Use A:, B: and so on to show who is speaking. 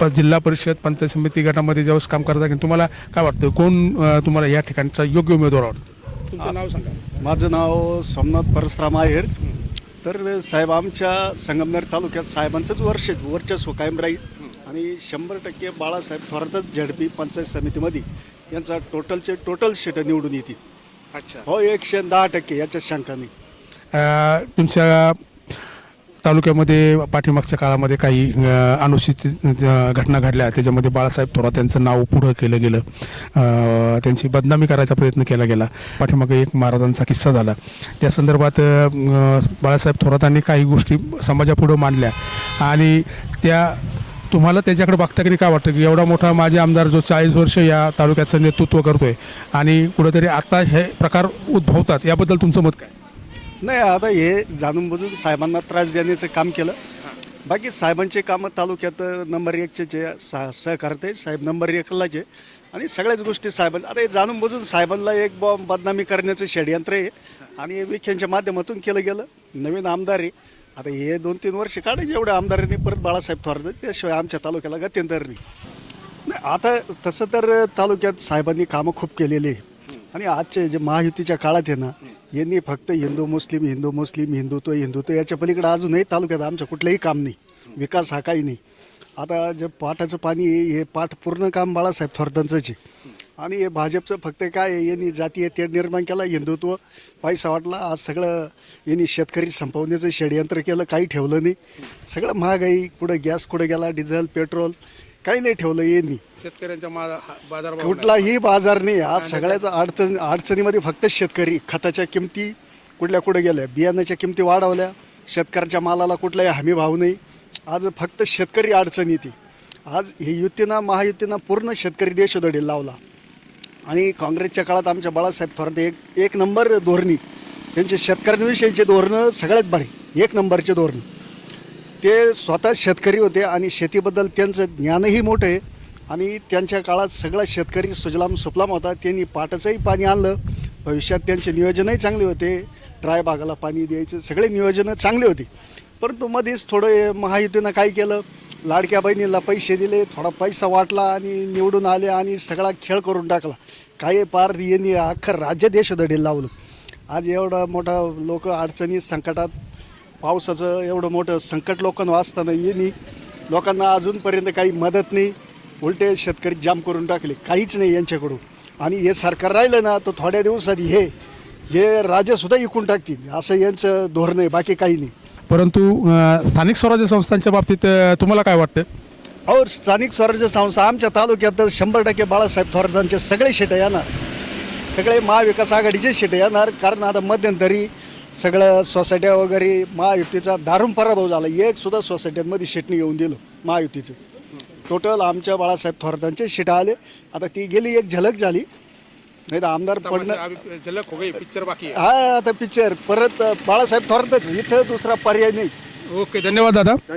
A: प- जिल्हा परिषद पंचायत समिती गटामध्ये ज्यावेळेस काम करता की तुम्हाला काय वाटतं कोण तुम्हाला या ठिकाणचा योग्य उमेदवार वाटतो? तुमचं नाव सांगा.
B: माझं नाव सोमनाथ परसराम आहेर. तर साहेब आमच्या संगमनेर तालुक्यात साहेबांचंच वर्ष वर्चस्व कायम राहील. आणि शंभर टक्के बाळासाहेब थोरातच झडपी पंचायत समितीमध्ये यांचा टोटलचे टोटल सीट निवडून येतील.
A: अच्छा.
B: हो एकशे दहा टक्के याच्यात शंका नाही.
A: तुमच्या तालुक्यामध्ये पाठीमागच्या काळामध्ये काही अनुचित घटना घडल्या. त्याच्यामध्ये बाळासाहेब थोरात यांचं नाव पुढं केलं गेलं. त्यांची बदनामी करायचा प्रयत्न केला गेला. पाठीमागे एक महाराजांचा किस्सा झाला. त्या संदर्भात बाळासाहेब थोरातांनी काही गोष्टी समाजापुढं मांडल्या. आणि त्या तुम्हाला त्याच्याकडे बघता की काय वाटतं? की एवढा मोठा माझे आमदार जो चाळीस वर्ष या तालुक्याचं नेतृत्व करतोय आणि कुठेतरी आता हे प्रकार उद्भवतात. याबद्दल तुमचं मत काय?
B: नाही आता हे जाणून बुजून साहेबांना त्रास देण्याचं काम केलं. बाकी साहेबांचे कामं तालुक्यात नंबर एकचे जे सा सहकारते साहेब नंबर एकलाचे आणि सगळ्याच गोष्टी साहेबांना आता हे जाणून बुजून साहेबांना एक बॉ बदनामी करण्याचं षडयंत्र आहे. आणि विखेंच्या माध्यमातून केलं गेलं. नवीन आमदार आहे. आता हे दोन तीन वर्ष काढायचे एवढ्या आमदारांनी परत बाळासाहेब थोरात त्याशिवाय आमच्या तालुक्याला गत्यंतर नाही. नाही आता तसं तर तालुक्यात साहेबांनी कामं खूप केलेली आहे. आणि आजचे जे महायुतीच्या काळात आहे ना यांनी फक्त हिंदू मुस्लिम हिंदू मुस्लिम हिंदुत्व हिंदुत्व याच्या पलीकडे अजूनही तालुक्यात आमचं कुठलंही काम नाही. विकास हा काही नाही. आता जे पाटाचं पाणी हे पाठ पूर्ण काम बाळासाहेब थोरतांचंच आहे. आणि हे भाजपचं फक्त काय आहे, यांनी जातीय तेढ निर्माण केला हिंदुत्व पैसा वाटला आज सगळं यांनी शेतकरी संपवण्याचं षडयंत्र केलं काही ठेवलं नाही. सगळं महागाई कुठं गॅस कुठं गेला डिझेल पेट्रोल काही नाही ठेवलं यांनी
A: शेतकऱ्यांच्या बाजार
B: कुठलाही बाजार नाही आज सगळ्याच अडचण अडचणीमध्ये फक्त शेतकरी. खताच्या किमती कुठल्या कुठे गेल्या? बियाण्याच्या किमती वाढवल्या. शेतकऱ्याच्या मालाला कुठलाही हमी भाव नाही. आज फक्त शेतकरी अडचण येते. आज ही युतीनं महायुतीनं पूर्ण शेतकरी देशोधडी लावला. आणि काँग्रेसच्या काळात आमच्या बाळासाहेब थोरात एक एक नंबर धोरणी. त्यांचे शेतकऱ्यांविषयीचे धोरणं सगळ्यात भारी. एक नंबरचे धोरण. ते स्वतः शेतकरी होते आणि शेतीबद्दल त्यांचं ज्ञानही मोठं आहे. आणि त्यांच्या काळात सगळा शेतकरी सुजलाम सुफलाम होता. त्यांनी पाटाचंही पाणी आणलं. भविष्यात त्यांचे नियोजनही चांगले होते. ड्राय भागाला पाणी द्यायचे सगळे नियोजनं चांगले होते. परंतु मध्येच थोडं महायुतीनं काय केलं? लाडक्या बहिणीला पैसे दिले थोडा पैसा वाटला आणि निवडून आले आणि सगळा खेळ करून टाकला. काही पार यांनी अख्खं राज्य देशोधडी लावलं. आज एवढा मोठा लोक अडचणी संकटात पावसाचं एवढं मोठं संकट लोकांना असताना यांनी लोकांना अजूनपर्यंत काही मदत नाही. उलटे शेतकरी जाम करून टाकले. काहीच नाही यांच्याकडून. आणि हे सरकार राहिलं ना तर थोड्या दिवसात हे हे राज्यसुद्धा इकून टाकतील. असं यांचं धोरण आहे. बाकी काही नाही.
A: परंतु अ, स्थानिक स्वराज्य संस्थांच्या बाबतीत अ, तुम्हाला काय वाटतं
B: और स्थानिक स्वराज्य संस्था आमच्या तालुक्यात तर शंभर टक्के बाळासाहेब थोरातांचे सगळे शेटं येणार सगळे महाविकास आघाडीचे शेटं येणार कारण आता मध्यंतरी सगळं सोसायट्या वगैरे महायुतीचा दारुण पराभव झाला. एक सुद्धा सोसायट्यांमध्ये शेटणी येऊन दिलं महायुतीचं. टोटल आमच्या बाळासाहेब थोरातांचे शेटं आले. आता ती गेली एक झलक झाली. नाही तर आमदार पडणं
A: झलक हो गई पिक्चर बाकी
B: हा आता पिक्चर परत बाळासाहेब थोरातच. इथं दुसरा पर्याय नाही.
A: ओके धन्यवाद दादा.